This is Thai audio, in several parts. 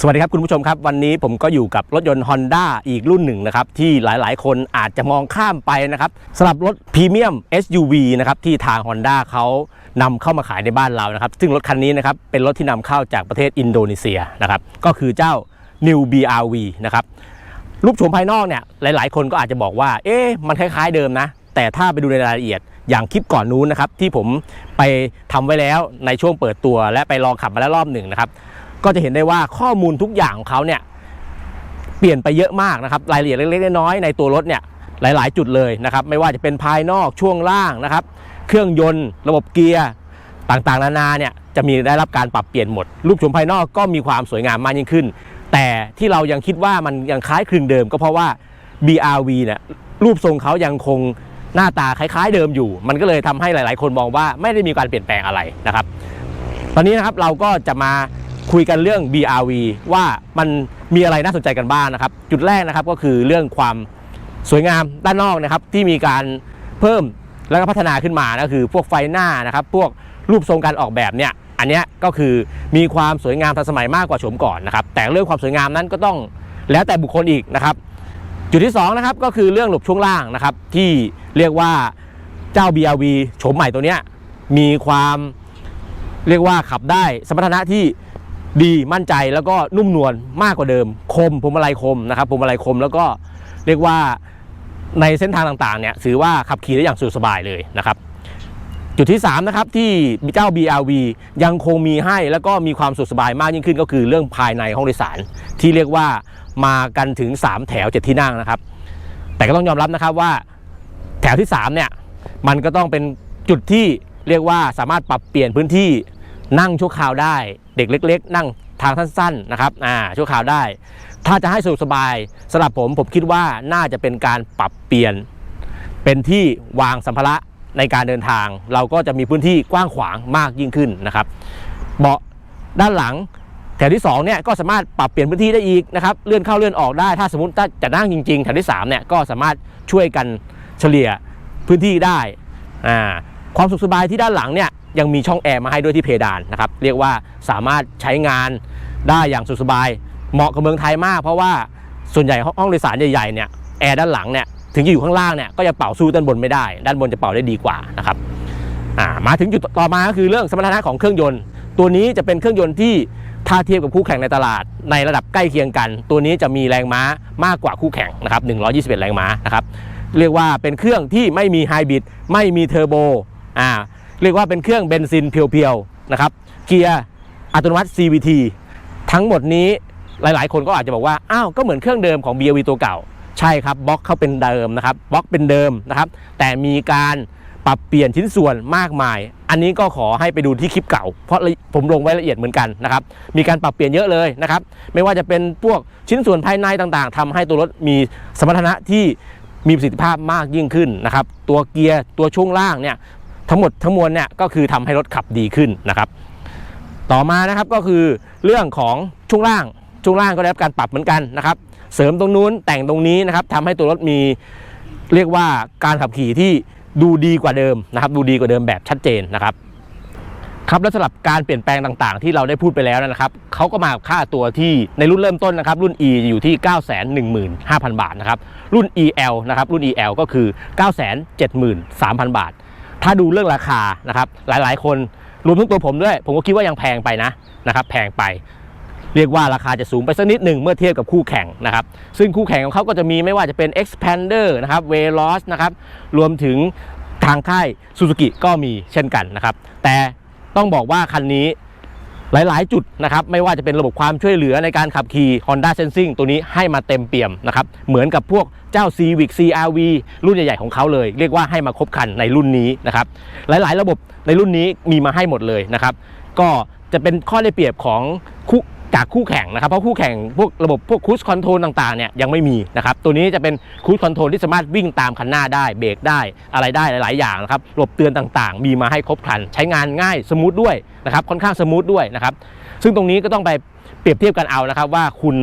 สวัสดีครับคุณผู้ชมครับ วันนี้ผมก็อยู่กับรถยนต์ Honda อีกรุ่นหนึ่งนะครับ ที่หลายๆ คนอาจจะมองข้ามไปนะครับสำหรับรถพรีเมียม SUV นะครับที่ทาง Honda เขานำเข้ามาขายในบ้านเรานะครับ ซึ่งรถคันนี้นะครับเป็นรถที่นำเข้าจากประเทศอินโดนีเซียนะครับก็คือเจ้า New BRV นะครับรูปโฉมภายนอกเนี่ยหลาย ๆ คนก็อาจจะบอกว่า เอ๊ะมันคล้าย ๆ เดิมนะ แต่ถ้าไปดูในรายละเอียดอย่างคลิปก่อนนู้นนะครับที่ผมไปทำไว้แล้วในช่วงเปิดตัวและไปลองขับมาแล้วรอบหนึ่งนะครับ ก็จะเห็นได้ว่าข้อมูลทุกอย่างของเขาเนี่ยเปลี่ยนไปเยอะมากนะครับรายละเอียดเล็กๆน้อยๆในตัวรถเนี่ยหลายๆ จุดเลยนะครับไม่ว่าจะเป็นภายนอกช่วงล่างนะครับ เครื่องยนต์ ระบบเกียร์ต่างๆ นานาเนี่ยจะมีได้รับการปรับเปลี่ยนหมดรูปโฉมภายนอกก็มีความสวยงามมากยิ่งขึ้น แต่ที่เรายังคิดว่ามันยังคล้ายคลึงเดิม ก็เพราะว่า BRV เนี่ยรูปทรงเขายังคงหน้าตาคล้ายๆเดิมอยู่ มันก็เลยทำให้หลาย ๆ คนมองว่าไม่ได้มีการเปลี่ยนแปลงอะไรนะครับ ตอนนี้นะครับเราก็จะมา คุยกันเรื่อง BRV ว่ามันมีอะไรน่าสนใจกันบ้างนะครับ จุดแรกนะครับก็คือเรื่องความสวยงามด้านนอกนะครับ ที่มีการเพิ่มแล้วก็พัฒนาขึ้นมานะคือพวกไฟหน้านะครับ พวกรูปทรงการออกแบบเนี่ยอันนี้ก็คือมีความสวยงามทันสมัยมากกว่าโฉมก่อนนะครับ แต่เรื่องความสวยงามนั้นก็ต้องแล้วแต่บุคคลอีกนะครับ จุดที่2นะครับก็คือเรื่องหลบช่วงล่างนะครับ ที่เรียกว่าเจ้า BRV โฉมใหม่ตัวเนี้ยมีความเรียกว่าขับได้สมรรถนะที่ ดีมั่นใจแล้วก็นุ่มนวลมากกว่าเดิม คมพวงมาลัยคมนะครับพวงมาลัยคมแล้วก็เรียกว่าในเส้นทางต่างๆเนี่ยถือว่าขับขี่ได้อย่างสะดวกสบายเลยนะครับ จุดที่ 3 นะครับ ที่เจ้า BRV ยังคงมีให้แล้วก็มีความสะดวกสบายมากยิ่งขึ้นก็คือเรื่องภายในห้องโดยสาร ที่เรียกว่ามากันถึง 3 แถว7ที่นั่งนะครับ แต่ก็ต้องยอมรับนะครับว่าแถวที่3เนี่ยมันก็ต้องเป็นจุดที่เรียกว่าสามารถปรับเปลี่ยนพื้นที่นั่งชั่วคราวได้ เด็กเล็ก ๆ นั่งทางสั้นๆนะครับอ่าชั่วคราวได้ ถ้าจะให้สะดวกสบายสำหรับผมผมคิดว่าน่าจะเป็นการปรับเปลี่ยน เป็นที่วางสัมภาระในการเดินทาง เราก็จะมีพื้นที่กว้างขวางมากยิ่งขึ้นนะครับเบาะด้านหลังแถวที่2เนี่ยก็สามารถปรับเปลี่ยนพื้นที่ได้อีกนะครับเลื่อนเข้าเลื่อนออกได้ ถ้าสมมติถ้าจะนั่งจริงๆแถวที่3เนี่ยก็สามารถช่วยกันเฉลี่ยพื้นที่ได้อ่าความสุขสบายที่ด้านหลังเนี่ย ยังมีช่องแอร์มาให้ด้วยที่เพดานนะครับเรียกว่าสามารถใช้งานได้อย่างสุขสบาย เหมาะกับเมืองไทยมาก เพราะว่าส่วนใหญ่ห้องโดยสารใหญ่ๆเนี่ยแอร์ด้านหลังเนี่ยถึงจะอยู่ข้างล่างเนี่ยก็จะเป่าสู้ด้านบนไม่ได้ ด้านบนจะเป่าได้ดีกว่านะครับมาถึงจุดต่อมาก็คือเรื่องสมรรถนะของเครื่องยนต์ ตัวนี้จะเป็นเครื่องยนต์ที่ถ้าเทียบกับคู่แข่งในตลาดในระดับใกล้เคียงกัน ตัวนี้จะมีแรงม้ามากกว่าคู่แข่งนะครับ121 แรงม้านะครับเรียกว่าเป็นเครื่องที่ไม่มีไฮบริดไม่มีเทอร์โบอ่า เรียกว่าเป็นเครื่องเบนซินเพียวๆนะครับเกียร์อัตโนมัติ CVT ทั้งหมดนี้หลายๆ คนก็อาจจะบอกว่า อ้าว ก็เหมือนเครื่องเดิมของ BRV ตัวเก่า ใช่ครับบล็อกเขาเป็นเดิมนะครับบล็อกเป็นเดิมนะครับ แต่มีการปรับเปลี่ยนชิ้นส่วนมากมาย อันนี้ก็ขอให้ไปดูที่คลิปเก่า เพราะผมลงไว้ละเอียดเหมือนกันนะครับ มีการปรับเปลี่ยนเยอะเลยนะครับ ไม่ว่าจะเป็นพวกชิ้นส่วนภายในต่างๆทำให้ตัวรถมีสมรรถนะที่มีประสิทธิภาพมากยิ่งขึ้นนะครับ ตัวเกียร์ตัวช่วงล่างเนี่ย ทั้งหมดทั้งมวลเนี่ยก็คือทำให้รถขับดีขึ้นนะครับ ต่อมานะครับก็คือเรื่องของช่วงล่างช่วงล่างก็ได้รับการปรับเหมือนกันนะครับ เสริมตรงนู้นแต่งตรงนี้นะครับทำให้ตัวรถมีเรียกว่าการขับขี่ที่ดูดีกว่าเดิมนะครับ ดูดีกว่าเดิมแบบชัดเจนนะครับครับแล้วสำหรับการเปลี่ยนแปลงต่างๆ ที่เราได้พูดไปแล้วนะครับเขาก็มาค่าตัวที่ในรุ่นเริ่มต้นนะครับ รุ่น E อยู่ที่ 915,000 บาทนะครับรุ่น EL นะครับรุ่น EL ก็คือ 973,000 บาท ถ้าดูเรื่องราคานะครับหลายๆ คนรวมทั้งตัวผมด้วย ผมก็คิดว่ายังแพงไปนะนะครับแพงไป เรียกว่าราคาจะสูงไปสักนิดหนึ่งเมื่อเทียบกับคู่แข่งนะครับซึ่งคู่แข่งของเขาก็จะมีไม่ว่าจะเป็น Expander นะครับ Veloz นะครับรวมถึงทางค่าย Suzuki ก็มีเช่นกันนะครับแต่ต้องบอกว่าคันนี้ หลาย ๆ จุดนะครับไม่ว่าจะเป็นระบบความช่วยเหลือในการขับขี่ Honda Sensing ตัวนี้ให้มาเต็มเปี่ยมนะครับเหมือนกับพวกเจ้า Civic CRV รุ่นใหญ่ ๆ ของเขาเลย เรียกว่าให้มาครบครันในรุ่นนี้นะครับหลาย ๆ ระบบในรุ่นนี้มีมาให้หมดเลยนะครับก็จะเป็นข้อได้เปรียบของคู่ จากคู่แข่งนะครับเพราะคู่แข่งพวกระบบพวกคู i คอนโทรลต่างๆเนี่ยยังไม่มีนะครับตัวนี้จะเป็นคู i คอนโทรลที่สามารถวิ่งตามคันหน้าได้เบรกได้อะไรได้หลาย ๆ อย่างนะครับระบบเตือนต่างๆ มีมาให้ครบครัน ใช้งานง่ายสมูทด้วยนะครับค่อนข้างสมูทด้วยนะครับซึ่งตรงนี้ก็ต้องไปเปรียบเทียบกันเอานะครับว่าคุณ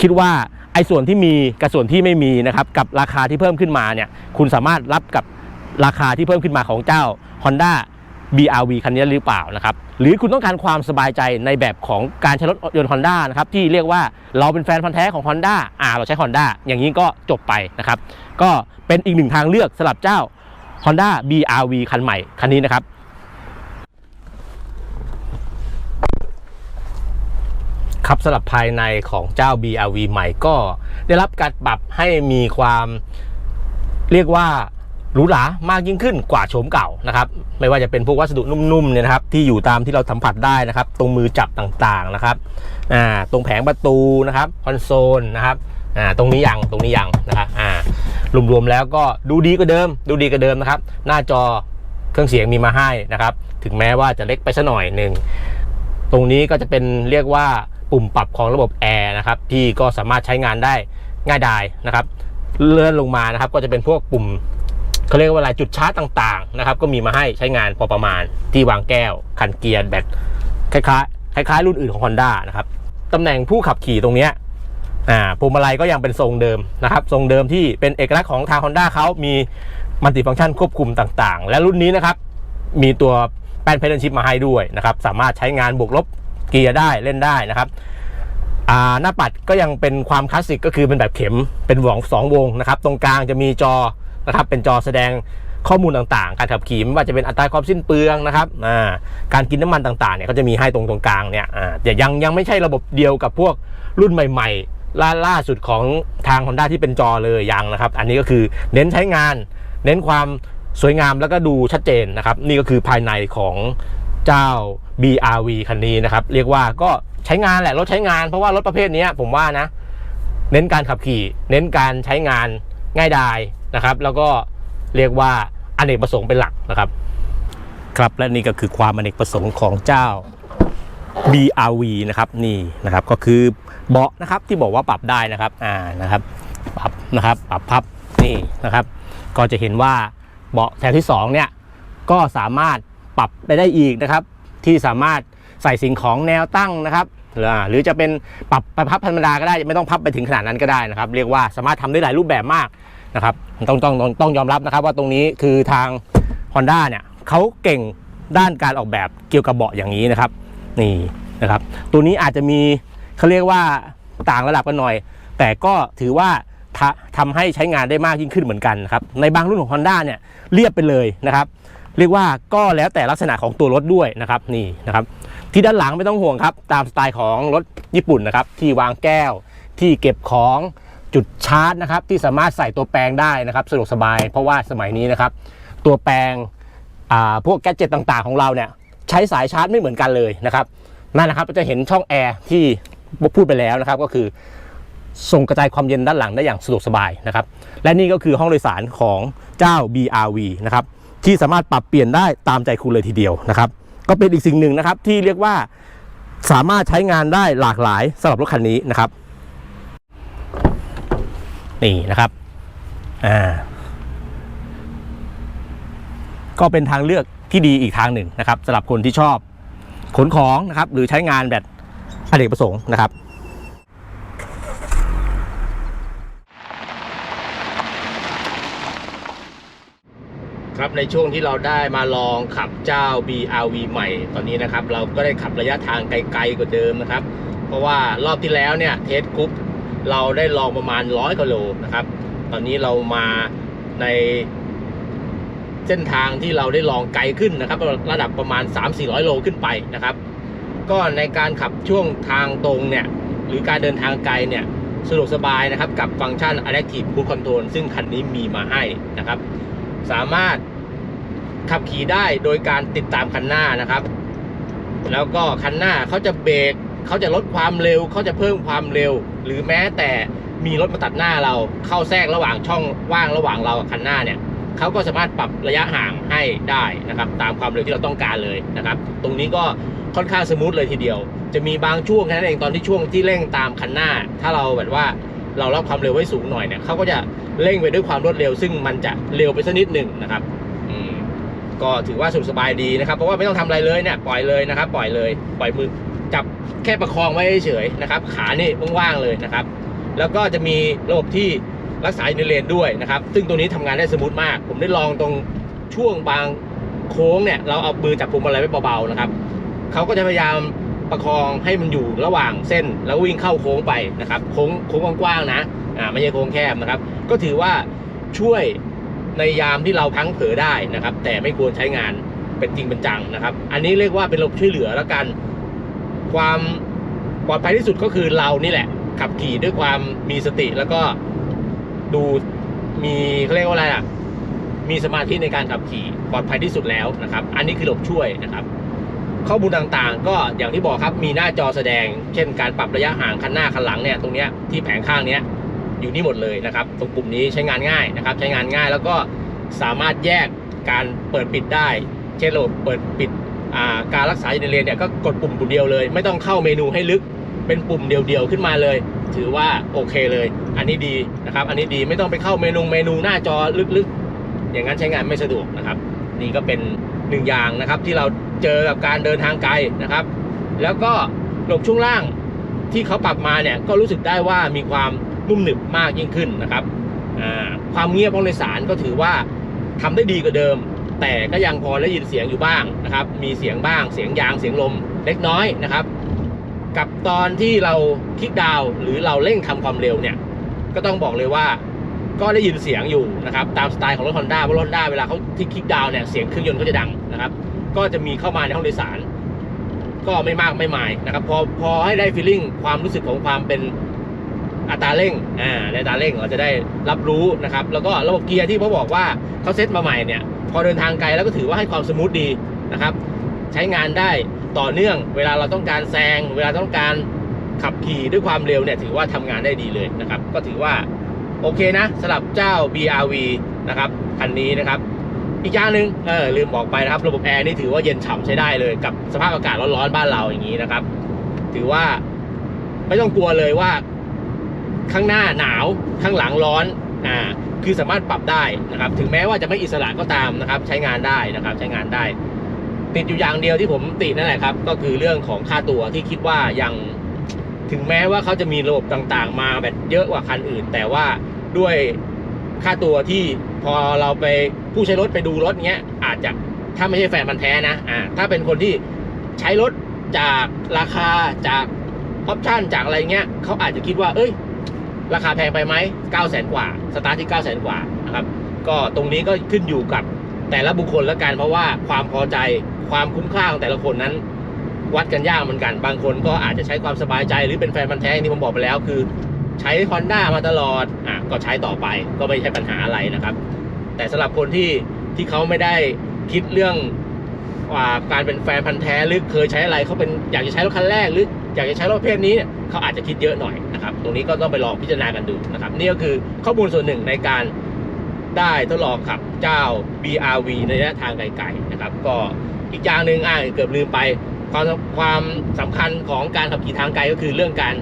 คิดว่าไอ้ส่วนที่มีกับส่วนที่ไม่มีนะครับกับราคาที่เพิ่มขึ้นมาเนี่ยคุณสามารถรับกับราคาที่เพิ่มขึ้นมาของเจ้า Honda BRV คันนี้หรือเปล่านะครับหรือคุณต้องการความสบายใจในแบบของการใช้รถยนต์ Honda นะครับที่เรียกว่าเราเป็นแฟนพันธ์แท้ของ Honda อ่าเราใช้ Honda อย่างนี้ก็จบไปนะครับก็เป็นอีกหนึ่งทางเลือกสำหรับเจ้า Honda BRV คันใหม่คันนี้นะครับครับสำหรับภายในของเจ้า BRV ใหม่ก็ได้รับการปรับให้มีความเรียกว่า หรูหรามากยิ่งขึ้นกว่าโฉมเก่านะครับไม่ว่าจะเป็นพวกวัสดุนุ่มๆเนี่ยนะครับที่อยู่ตามที่เราสัมผัสได้นะครับ ตรงมือจับต่างๆนะครับอ่าตรงแผงประตูนะครับคอนโซลนะครับอ่าตรงนี้ยังตรงนี้ยังนะครับอ่ารวมๆแล้วก็ดูดีกว่าเดิม ดูดีกว่าเดิมนะครับ หน้าจอเครื่องเสียงมีมาให้นะครับ ถึงแม้ว่าจะเล็กไปสักหน่อยหนึ่งตรงนี้ก็จะเป็นเรียกว่าปุ่มปรับของระบบแอร์นะครับที่ก็สามารถใช้งานได้ง่ายดายนะครับ เลื่อนลงมานะครับ ก็จะเป็นพวกปุ่ม เขาเรียกว่าอะไรจุดชาร์จต่างๆนะครับก็มีมาให้ใช้งานพอประมาณที่วางแก้ว คันเกียร์แบตคล้ายๆคล้ายๆรุ่นอื่นของ Honda นะครับตำแหน่งผู้ขับขี่ตรงนี้อ่าพวงมาลัยก็ยังเป็นทรงเดิมนะครับทรงเดิมที่เป็นเอกลักษณ์ของทาง Honda เขามีมัลติฟังก์ชันควบคุมต่างๆ และรุ่นนี้นะครับมีตัวแป้นเพดานชิปมาให้ด้วยนะครับสามารถใช้งานบวกลบเกียร์ได้เล่นได้นะครับหน้าปัดก็ยังเป็นความคลาสสิกก็คือเป็นแบบเข็มเป็นวงสองวงนะครับ ตรงกลางจะมีจอ นะครับเป็นจอแสดงข้อมูลต่างๆ การขับขี่ไม่ว่าจะเป็นอัตราความสิ้นเปลืองนะครับการกินน้ำมันต่างๆเนี่ยเขาจะมีให้ตรงตรงกลางเนี่ยแต่ยังยังไม่ใช่ระบบเดียวกับพวกรุ่นใหม่ ๆ ล่าล่าสุดของทาง Honda ที่เป็นจอเลยยังนะครับ อันนี้ก็คือเน้นใช้งาน เน้นความสวยงามแล้วก็ดูชัดเจนนะครับ นี่ก็คือภายในของเจ้า BRV คันนี้นะครับ เรียกว่าก็ใช้งานแหละรถใช้งานเพราะว่ารถประเภทนี้ผมว่านะ เน้นการขับขี่ เน้นการใช้งานง่ายดาย นะครับ แล้วก็เรียกว่าอเนกประสงค์เป็นหลักนะครับ ครับและนี่ก็คือความอเนกประสงค์ของเจ้า BRV นะครับนี่นะครับก็คือเบาะนะครับที่บอกว่าปรับได้นะครับอ่านะครับปรับนะครับปรับพับนี่นะครับ ก็จะเห็นว่าเบาะแถวที่2เนี่ยก็สามารถปรับไปได้อีกนะครับ ที่สามารถใส่สิ่งของแนวตั้งนะครับหรือหรือจะเป็นปรับไปพับธรรมดาก็ได้ไม่ต้องพับไปถึงขนาดนั้นก็ได้นะครับ เรียกว่าสามารถทำได้หลายรูปแบบมาก นะครับต้องต้องต้องยอมรับนะครับว่าตรงนี้คือทาง Honda เนี่ยเขาเก่งด้านการออกแบบเกี่ยวกับเบาะอย่างนี้นะครับ นี่นะครับ ตัวนี้อาจจะมีเขาเรียกว่าต่างระดับกันหน่อย แต่ก็ถือว่าทะทำให้ใช้งานได้มากยิ่งขึ้นเหมือนกันนะครับ ในบางรุ่นของ Honda เนี่ยเรียบไปเลยนะครับ เรียกว่าก็แล้วแต่ลักษณะของตัวรถด้วยนะครับนี่นะครับ ที่ด้านหลังไม่ต้องห่วงครับ ตามสไตล์ของรถญี่ปุ่นนะครับ ที่วางแก้ว ที่เก็บของ จุดชาร์จนะครับที่สามารถใส่ตัวแปลงได้นะครับสะดวกสบาย เพราะว่าสมัยนี้นะครับ ตัวแปลงพวกแกดเจ็ตต่างๆ ของเราเนี่ยใช้สายชาร์จไม่เหมือนกันเลยนะครับนั่นนะครับจะเห็นช่องแอร์ที่พูดไปแล้วนะครับ ก็คือส่งกระจายความเย็นด้านหลังได้อย่างสะดวกสบายนะครับ และนี่ก็คือห้องโดยสารของเจ้า BRV นะครับที่สามารถปรับเปลี่ยนได้ตามใจคุณเลยทีเดียวนะครับ ก็เป็นอีกสิ่งหนึ่งนะครับที่เรียกว่าสามารถใช้งานได้หลากหลายสำหรับรถคันนี้นะครับ นี่นะครับอ่าก็เป็นทางเลือกที่ดีอีกทางหนึ่งนะครับสำหรับคนที่ชอบขนของนะครับ หรือใช้งานแบบอเนกประสงค์นะครับครับในช่วงที่เราได้มาลองขับเจ้า BRV ใหม่ ตอนนี้นะครับ เราก็ได้ขับระยะทางไกลๆกว่าเดิมนะครับ เพราะว่ารอบที่แล้วเนี่ยเทสกรุ๊ป เราได้ลองประมาณร้อยกิโลนะครับ ตอนนี้เรามาในเส้นทางที่เราได้ลองไกลขึ้นนะครับ ระดับประมาณ 3-400 โลขึ้นไปนะครับ ก็ในการขับช่วงทางตรงเนี่ยหรือการเดินทางไกลเนี่ยสะดวกสบายนะครับกับฟังก์ชัน Adaptive Cruise Control ซึ่งคันนี้มีมาให้นะครับ สามารถขับขี่ได้โดยการติดตามคันหน้านะครับ แล้วก็คันหน้าเขาจะเบรก เขาจะลดความเร็วเขาจะเพิ่มความเร็ว หรือแม้แต่มีรถมาตัดหน้าเราเข้าแทรกระหว่างช่องว่างระหว่างเรากับคันหน้าเนี่ยเขาก็สามารถปรับระยะห่างให้ได้นะครับ ตามความเร็วที่เราต้องการเลยนะครับ ตรงนี้ก็ค่อนข้างสมูทเลยทีเดียว จะมีบางช่วงแค่นั้นเองตอนที่ช่วงที่เร่งตามคันหน้า ถ้าเราแบบว่าเรารับความเร็วไว้สูงหน่อยเนี่ยเขาก็จะเร่งไปด้วยความรวดเร็ว ซึ่งมันจะเร็วไปสักนิดหนึ่งนะครับก็ถือว่าสะดสบายดีนะครับ เพราะว่าไม่ต้องทำอะไรเลยเนี่ยปล่อยเลยนะครับ ปล่อยเลย ปล่อยมือ จับแค่ประคองไว้เฉยนะครับ ขานี่ว่างๆเลยนะครับ แล้วก็จะมีระบบที่รักษาอยู่ในเลนด้วยนะครับ ซึ่งตัวนี้ทำงานได้สมูทมาก ผมได้ลองตรงช่วงบางโค้งเนี่ยเราเอามือจับพวงมาลัยไว้เบาๆนะครับเขาก็จะพยายามประคองให้มันอยู่ระหว่างเส้นแล้ววิ่งเข้าโค้งไปนะครับ โค้งโค้งกว้างๆนะอ่าไม่ใช่โค้งแคบนะครับ ก็ถือว่าช่วยในยามที่เราพลังเผลอได้นะครับ แต่ไม่ควรใช้งานเป็นจริงเป็นจังนะครับ อันนี้เรียกว่าเป็นระบบช่วยเหลือแล้วกัน ความปลอดภัยที่สุดก็คือเรานี่แหละ ขับขี่ด้วยความมีสติแล้วก็ดูมีเขาเรียกว่าอะไรอะมีสมาธิในการขับขี่ปลอดภัยที่สุดแล้วนะครับ อันนี้คือระบช่วยนะครับ ข้อมูลต่างๆ ก็อย่างที่บอกครับมีหน้าจอแสดง เช่นการปรับระยะห่างคันหน้าคันหลังเนี่ยตรงเนี้ยที่แผงข้างเนี้ยอยู่นี่หมดเลยนะครับ ตรงปุ่มนี้ใช้งานง่ายนะครับ ใช้งานง่ายแล้วก็สามารถแยกการเปิดปิดได้ เช่นระบบเปิดปิด การรักษาอยู่ในเลนเนี่ยก็กดปุ่มปุ่มเดียวเลย ไม่ต้องเข้าเมนูให้ลึกเป็นปุ่มเดียวๆขึ้นมาเลย ถือว่าโอเคเลย อันนี้ดีนะครับ อันนี้ดีไม่ต้องไปเข้าเมนูเมนูหน้าจอลึกๆ อย่างนั้นใช้งานไม่สะดวกนะครับ นี่ก็เป็นหนึ่งอย่างนะครับที่เราเจอกับการเดินทางไกลนะครับ แล้วก็หลบช่วงล่างที่เขาปรับมาเนี่ยก็รู้สึกได้ว่ามีความนุ่มหนึบมากยิ่งขึ้นนะครับความเงียบของโดยสารก็ถือว่าทำได้ดีกว่าเดิม แต่ก็ยังพอได้ยินเสียงอยู่บ้างนะครับ มีเสียงบ้างเสียงยางเสียงลมเล็กน้อยนะครับ กับตอนที่เราคลิกดาวหรือเราเร่งทำความเร็วเนี่ย ก็ต้องบอกเลยว่าก็ได้ยินเสียงอยู่นะครับ ตามสไตล์ของรถ Honda เพรารถ Honda เวลาเขาที่คลิกดาวเนี่ยเสียงเครื่องยนต์ก็จะดังนะครับ ก็จะมีเข้ามาในห้องโดยสาร ก็ไม่มากไม่มายนะครับ พอพอให้ได้ฟีลลิ่งความรู้สึกของความเป็นอัตราเร่ง อ่าในอัตราเร่งเราจะได้รับรู้นะครับ แล้วก็ระบบเกียร์ที่เขาบอกว่าเขาเซตมาใหม่เนี่ย พอเดินทางไกลแล้วก็ถือว่าให้ความสมูทดีนะครับ ใช้งานได้ต่อเนื่อง เวลาเราต้องการแซง เวลาต้องการขับขี่ด้วยความเร็วเนี่ยถือว่าทำงานได้ดีเลยนะครับ ก็ถือว่าโอเคนะสำหรับเจ้า BRV นะครับคันนี้นะครับ อีกอย่างหนึ่งเออลืมบอกไปนะครับ ระบบแอร์นี่ถือว่าเย็นฉ่ำใช้ได้เลยกับสภาพอากาศร้อนๆบ้านเราอย่างนี้นะครับ ถือว่าไม่ต้องกลัวเลยว่า ข้างหน้าหนาวข้างหลังร้อนอ่า คือสามารถปรับได้นะครับ ถึงแม้ว่าจะไม่อิสระก็ตามนะครับ ใช้งานได้นะครับ ใช้งานได้ ติดอยู่อย่างเดียวที่ผมติดนั่นแหละครับ ก็คือเรื่องของค่าตัวที่คิดว่ายังถึงแม้ว่าเขาจะมีระบบต่างๆ มาแบบเยอะกว่าคันอื่น แต่ว่าด้วยค่าตัวที่พอเราไปผู้ใช้รถไปดูรถเงี้ย อาจจะถ้าไม่ใช่แฟนมันแท้นะอ่าถ้าเป็นคนที่ใช้รถจากราคาจากออปชั่นจากอะไรเงี้ยเขาอาจจะคิดว่า เอ้ย ราคาแพงไปไหม9 0 0 0 0 กว่า สตาร์ทที่ 9 0 0 0 0 กว่านะครับ ก็ตรงนี้ก็ขึ้นอยู่กับแต่ละบุคคลแล้วกันเพราะว่าความพอใจความคุ้มค่าของแต่ละคนนั้น วัดกันยากเหมือนกัน บางคนก็อาจจะใช้ความสบายใจหรือเป็นแฟนมันธุ์แท้อย่างที่ผมบอกไปแล้วคือ ใช้ Honda มาตลอดอะก็ใช้ต่อไปก็ไม่ใช่ปัญหาอะไรนะครับ แต่สำหรับคนที่ที่เขาไม่ได้คิดเรื่องว่าการเป็นแฟนพันธ์แท้หรือเคยใช้อะไรเขาเป็นอยากจะใช้รถคันแรกหรือ อยากจะใช้รถประเภทนี้เนี่ยเขาอาจจะคิดเยอะหน่อยนะครับ ตรงนี้ก็ต้องไปลองพิจารณากันดูนะครับ นี่ก็คือข้อมูลส่วนหนึ่งในการได้ทดลองขับเจ้า BRV ในระยะทางไกลๆนะครับ ก็อีกอย่างหนึ่งอะเกือบลืมไป ความความสำคัญของการขับขี่ทางไกลก็คือเรื่องการ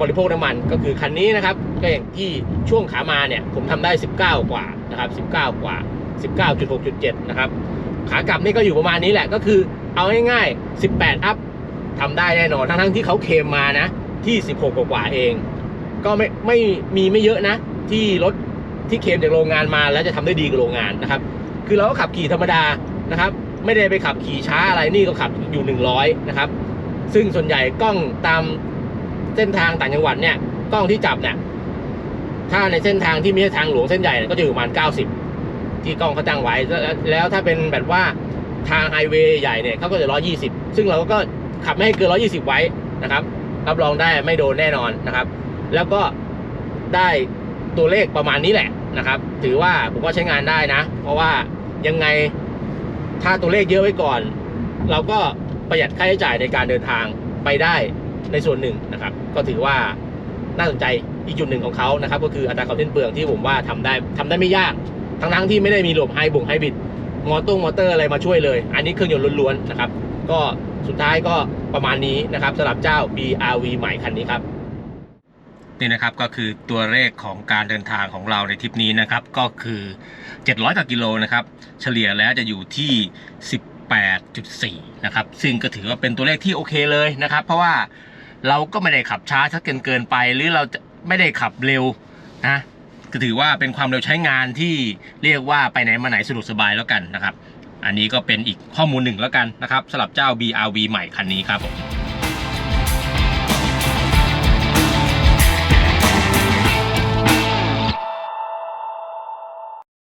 บริโภคน้ำมันก็คือคันนี้นะครับ ก็อย่างที่ช่วงขามาเนี่ยผมทำได้ 19 กว่านะครับ 19 กว่า 19.6.7 นะครับ ขากลับนี่ก็อยู่ประมาณนี้แหละก็คือเอาง่ายๆ 18 อัพ ทำได้แน่นอนทั้งๆที่เขาเคมมานะ ที่ 16 กว่าเอง ก็ไม่ไม่มีไม่เยอะนะ ที่รถที่เคมจากโรงงานมาแล้วจะทำได้ดีกว่าโรงงานนะครับ คือเราก็ขับขี่ธรรมดานะครับ ไม่ได้ไปขับขี่ช้าอะไรนี่ก็ขับอยู่ 100 นะครับ ซึ่งส่วนใหญ่กล้องตามเส้นทางต่างจังหวัดเนี่ยกล้องที่จับเนี่ยถ้าในเส้นทางที่ม่ใช่ทางหลวงเส้นใหญ่ก็จะอยู่ประมาณ 90 ที่กล้องเขาตั้งไว้แล้วแล้วถ้าเป็นแบบว่าทางไฮเวย์ใหญ่เนี่ยเขาก็จะ 120 ซึ่งเราก็ ขับไม่ให้เกิน 120 ไว้นะครับ รับรองได้ไม่โดนแน่นอนนะครับ แล้วก็ได้ตัวเลขประมาณนี้แหละนะครับ ถือว่าผมว่าใช้งานได้นะ เพราะว่ายังไงถ้าตัวเลขเยอะไว้ก่อน เราก็ประหยัดค่าใช้จ่ายในการเดินทางไปได้ในส่วนหนึ่งนะครับ ก็ถือว่าน่าสนใจอีกจุดหนึ่งของเขานะครับ ก็คืออัตราความสิ้นเปลืองที่ผมว่าทำได้ทำได้ไม่ยากทั้งๆที่ไม่ได้มีระบบไฮบุงไฮบิดมอเตอร์มอเตอร์อะไรมาช่วยเลย อันนี้เครื่องยนต์ล้วนๆนะครับ ก็ สุดท้ายก็ประมาณนี้นะครับสำหรับเจ้า BRV ใหม่คันนี้ครับนี่นะครับก็คือตัวเลขของการเดินทางของเราในทริปนี้นะครับก็คือ 700ต่อกิโลนะครับเฉลี่ยแล้วจะอยู่ที่ 18.4 นะครับซึ่งก็ถือว่าเป็นตัวเลขที่โอเคเลยนะครับ เพราะว่าเราก็ไม่ได้ขับช้าชักเกินเกินไป หรือเราจะไม่ได้ขับเร็วนะก็ถือว่าเป็นความเร็วใช้งานที่เรียกว่าไปไหนมาไหนสะดวกสบายแล้วกันนะครับ อันนี้ก็เป็นอีกข้อมูลหนึ่งแล้วกันนะครับสำหรับเจ้า BRV ใหม่คันนี้ครับผม